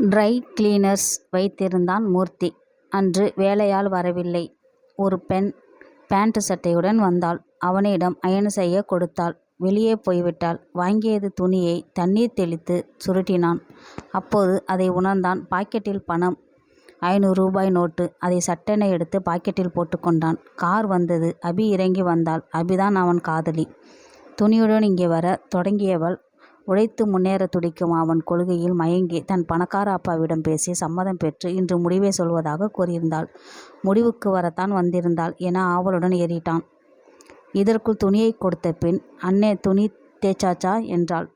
Try cleaners வைத்திருந்தான் மூர்த்தி. அன்று வேலையாள் வரவில்லை. ஒரு பெண் பேண்ட் சட்டையுடன் வந்தாள். அவனிடம் அயன் செய்ய கொடுத்தாள். வெளியே போய்விட்டாள். வாங்கியது துணியை தண்ணீர் தெளித்து சுருட்டினான். அப்போது அதை உணர்ந்தான். பாக்கெட்டில் பணம். ஐநூறு ரூபாய் நோட்டு. அதை சட்டென எடுத்து பாக்கெட்டில் போட்டுக்கொண்டான். கார் வந்தது. அபி இறங்கி வந்தாள். அபிதான் அவன் காதலி. துணியுடன் இங்கே வர தொடங்கியவள் உழைத்து முன்னேற துடிக்கும் அவன் கொள்கையில் மயங்கி தன் பணக்கார அப்பாவிடம் பேசி சம்மதம் பெற்று இன்று முடிவே சொல்வதாகக் கூறியிருந்தாள். முடிவுக்கு வரத்தான் வந்திருந்தாள் என ஆவலுடன் ஏறிட்டான். இதற்குள் துணியை கொடுத்த பின் அண்ணே துணி தேச்சாச்சா என்றாள்.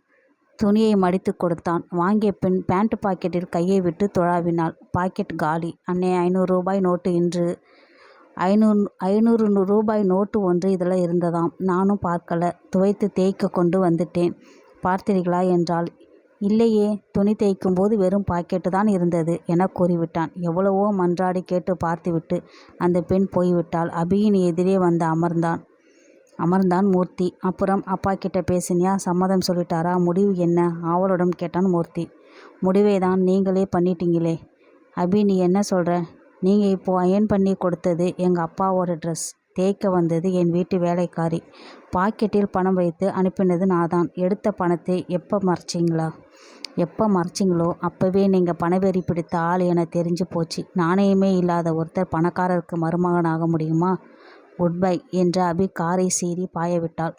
துணியை மடித்துக் கொடுத்தான். வாங்கிய பின் பேண்ட் பாக்கெட்டில் கையை விட்டு துழாவினாள். பாக்கெட் காலி. அண்ணே ஐநூறு ரூபாய் நோட்டு இன்று ஐநூறு ஐநூறு ரூபாய் நோட்டு ஒன்று இதில் இருந்ததாம். நானும் பார்க்கல. துவைத்து தேய்க்க கொண்டு வந்துட்டேன். பார்த்தீர்களா என்றாள். இல்லையே. துணி தேய்க்கும்போது வெறும் பாக்கெட்டு தான் இருந்தது என கூறிவிட்டான். எவ்வளவோ மன்றாடி கேட்டு பார்த்துவிட்டு அந்த பெண் போய்விட்டாள். அபியின் எதிரே வந்து அமர்ந்தான் அமர்ந்தான் மூர்த்தி. அப்புறம் அப்பா கிட்ட பேசினியா? சம்மதம் சொல்லிட்டாரா? முடிவு என்ன? ஆவலுடன் கேட்டான் மூர்த்தி. முடிவைதான் நீங்களே பண்ணிட்டீங்களே. அபி நீ என்ன சொல்கிற நீங்கள் இப்போது அயர்ன் பண்ணி கொடுத்தது எங்கள் அப்பாவோட ட்ரெஸ் தேய்க்க வந்தது என் வீட்டு வேலைக்காரி. பாக்கெட்டில் பணம் வைத்து அனுப்பினது நான்தான். எடுத்த பணத்தை எப்ப மறைச்சீங்களா எப்ப மறைச்சீங்களோ அப்பவே நீங்க பணவெறி பிடித்த ஆள் என தெரிஞ்சு போச்சு. நாணயமே இல்லாத ஒருத்தர் பணக்காரருக்கு மருமகனாக முடியுமா? குட் பை என்று அபி காரை சீறி பாயவிட்டாள்.